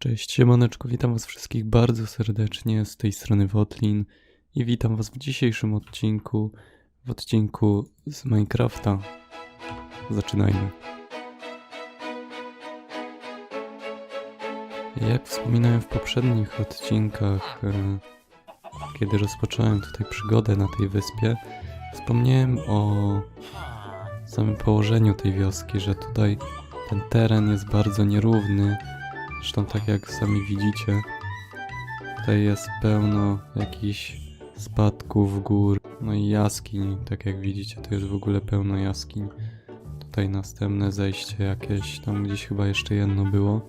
Cześć, siemaneczko, witam was wszystkich bardzo serdecznie z tej strony Wotlin i witam was w dzisiejszym odcinku, w odcinku z Minecrafta. Zaczynajmy. Jak wspominałem w poprzednich odcinkach, e, kiedy rozpocząłem tutaj przygodę na tej wyspie, wspomniałem o samym położeniu tej wioski, że tutaj ten teren jest bardzo nierówny, Zresztą tak jak sami widzicie, tutaj jest pełno jakichś spadków, gór, no i jaskiń. Tak jak widzicie, to jest w ogóle pełno jaskiń. Tutaj następne zejście jakieś, tam gdzieś chyba jeszcze jedno było.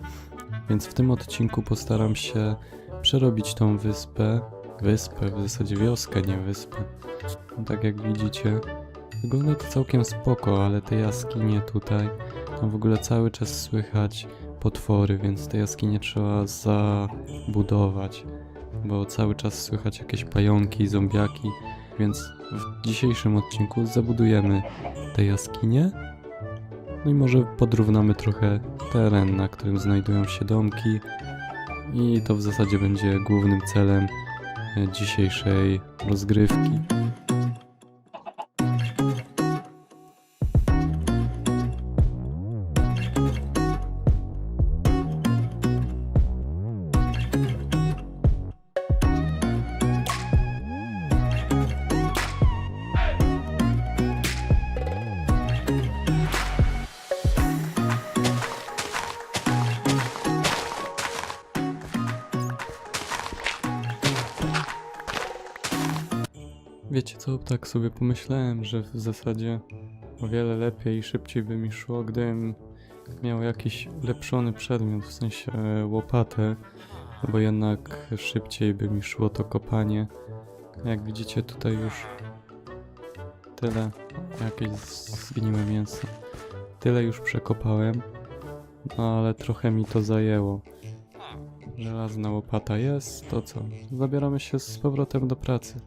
Więc w tym odcinku postaram się przerobić tą wyspę, wyspę, w zasadzie wioskę, nie wyspę. No, tak jak widzicie, wygląda to całkiem spoko, ale te jaskinie tutaj, tam w ogóle cały czas słychać potwory, więc te jaskinie trzeba zabudować, bo cały czas słychać jakieś pająki, zombiaki, więc w dzisiejszym odcinku zabudujemy te jaskinie. No i może podrównamy trochę teren, na którym znajdują się domki i to w zasadzie będzie głównym celem e, dzisiejszej rozgrywki. Wiecie co, tak sobie pomyślałem, że w zasadzie o wiele lepiej i szybciej by mi szło, gdybym miał jakiś ulepszony przedmiot, w sensie łopatę, bo jednak szybciej by mi szło to kopanie. Jak widzicie tutaj już tyle, jakieś zgniłe mięso, tyle już przekopałem, no ale trochę mi to zajęło. Żelazna łopata jest, to co? Zabieramy się z powrotem do pracy.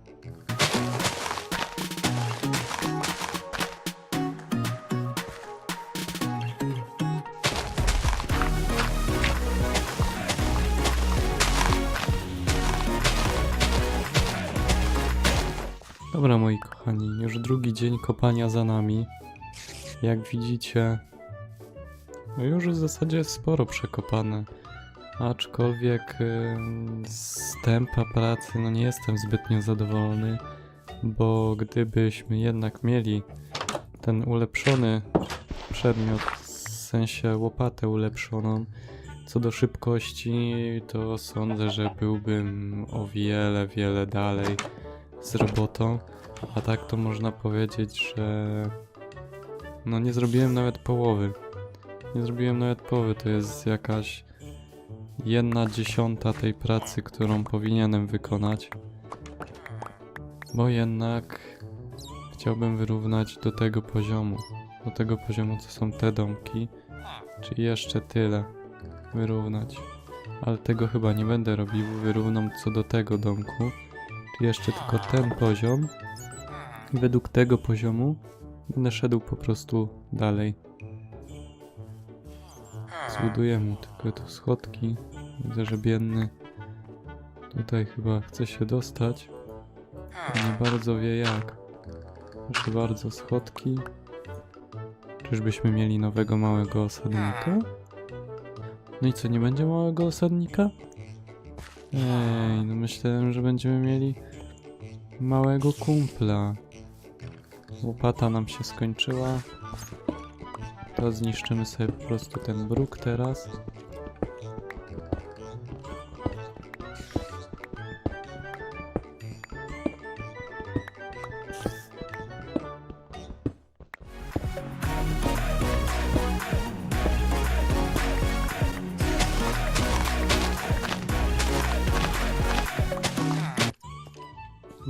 Dobra, moi kochani, już drugi dzień kopania za nami. Jak widzicie, no już w zasadzie sporo przekopane. Aczkolwiek z tempa pracy no nie jestem zbytnio zadowolony, bo gdybyśmy jednak mieli ten ulepszony przedmiot, w sensie łopatę ulepszoną, co do szybkości, to sądzę, że byłbym o wiele, wiele dalej z robotą, a tak to można powiedzieć, że no nie zrobiłem nawet połowy. Nie zrobiłem nawet połowy, to jest jakaś jedna dziesiąta tej pracy, którą powinienem wykonać. Bo jednak chciałbym wyrównać do tego poziomu. Do tego poziomu, co są te domki. Czyli jeszcze tyle wyrównać. Ale tego chyba nie będę robił. Wyrównam co do tego domku. Jeszcze tylko ten poziom. I według tego poziomu będę szedł po prostu dalej. Zbuduję mu tylko tu schodki. Widzę, że biedny tutaj chyba chce się dostać. Nie bardzo wie jak. Proszę bardzo, schodki. Czyżbyśmy mieli nowego małego osadnika? No i co, nie będzie małego osadnika? Ej, no myślałem, że będziemy mieli małego kumpla. Łopata nam się skończyła. To zniszczymy sobie po prostu ten bruk teraz.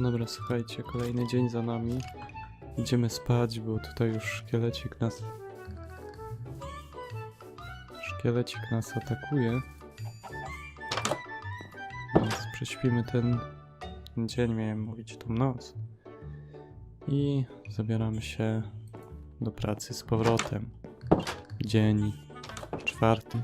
Dobra, słuchajcie, kolejny dzień za nami. Idziemy spać, bo tutaj już szkielecik nas... Szkielecik nas atakuje. Więc prześpimy ten dzień, miałem mówić tą noc. I zabieramy się do pracy z powrotem. Dzień czwarty.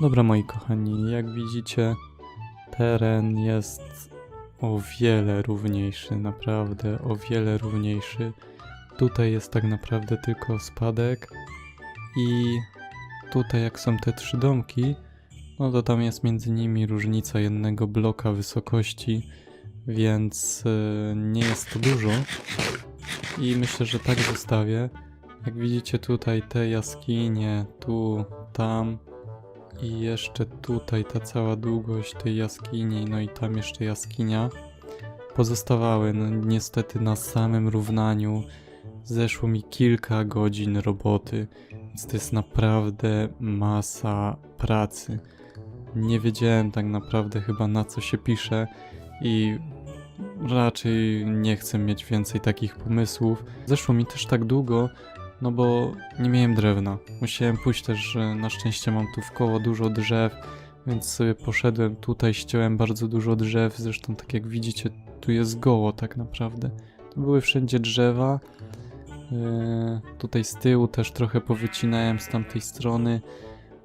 Dobra, moi kochani, jak widzicie, teren jest o wiele równiejszy, naprawdę o wiele równiejszy. Tutaj jest tak naprawdę tylko spadek i tutaj jak są te trzy domki, no to tam jest między nimi różnica jednego bloka wysokości, więc e, nie jest to dużo. I myślę, że tak zostawię. Jak widzicie tutaj te jaskinie, tu, tam i jeszcze tutaj ta cała długość tej jaskini, no i tam jeszcze jaskinia pozostawały no niestety na samym równaniu. Zeszło mi kilka godzin roboty, więc to jest naprawdę masa pracy. Nie wiedziałem tak naprawdę chyba na co się pisze i raczej nie chcę mieć więcej takich pomysłów. Zeszło mi też tak długo, no bo nie miałem drewna. Musiałem pójść też, że na szczęście mam tu w koło dużo drzew, więc sobie poszedłem tutaj, ściąłem bardzo dużo drzew. Zresztą, tak jak widzicie, tu jest goło tak naprawdę. Tu były wszędzie drzewa. Yy, tutaj z tyłu też trochę powycinałem z tamtej strony,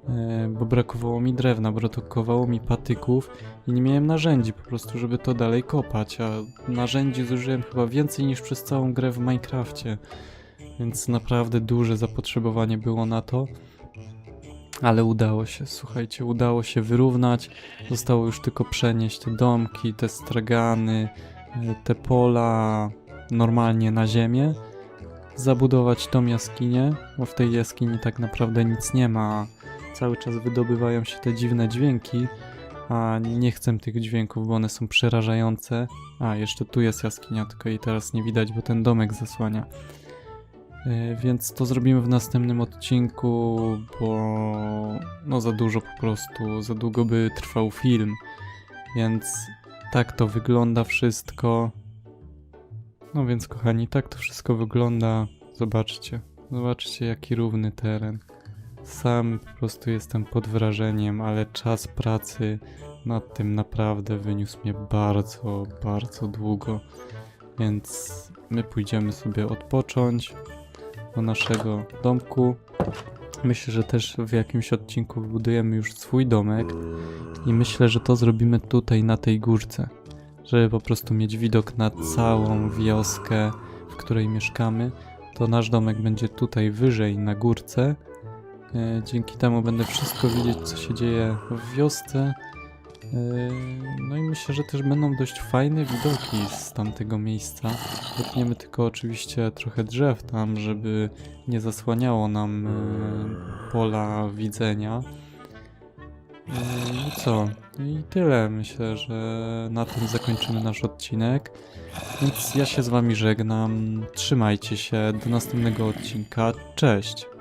yy, bo brakowało mi drewna, brakowało mi patyków i nie miałem narzędzi po prostu, żeby to dalej kopać, a narzędzi zużyłem chyba więcej niż przez całą grę w Minecrafcie, więc naprawdę duże zapotrzebowanie było na to. Ale udało się, słuchajcie, udało się wyrównać. Zostało już tylko przenieść te domki, te stragany, y, te pola normalnie na ziemię. Zabudować tą jaskinię, bo w tej jaskini tak naprawdę nic nie ma. Cały czas wydobywają się te dziwne dźwięki, a nie chcę tych dźwięków, bo one są przerażające. A, jeszcze tu jest jaskinia, tylko jej teraz nie widać, bo ten domek zasłania. E, Więc to zrobimy w następnym odcinku, bo no za dużo po prostu, za długo by trwał film. Więc tak to wygląda wszystko. No więc kochani, tak to wszystko wygląda. Zobaczcie, zobaczcie jaki równy teren. Sam po prostu jestem pod wrażeniem, ale czas pracy nad tym naprawdę wyniósł mnie bardzo, bardzo długo. Więc my pójdziemy sobie odpocząć naszego domku. Myślę, że też w jakimś odcinku wybudujemy już swój domek i myślę, że to zrobimy tutaj na tej górce, żeby po prostu mieć widok na całą wioskę, w której mieszkamy. To nasz domek będzie tutaj wyżej na górce. E, Dzięki temu będę wszystko widzieć, co się dzieje w wiosce. No i myślę, że też będą dość fajne widoki z tamtego miejsca. Wytniemy tylko oczywiście trochę drzew tam, żeby nie zasłaniało nam e, pola widzenia. E, I co? I tyle. Myślę, że na tym zakończymy nasz odcinek. Więc ja się z wami żegnam. Trzymajcie się. Do następnego odcinka. Cześć!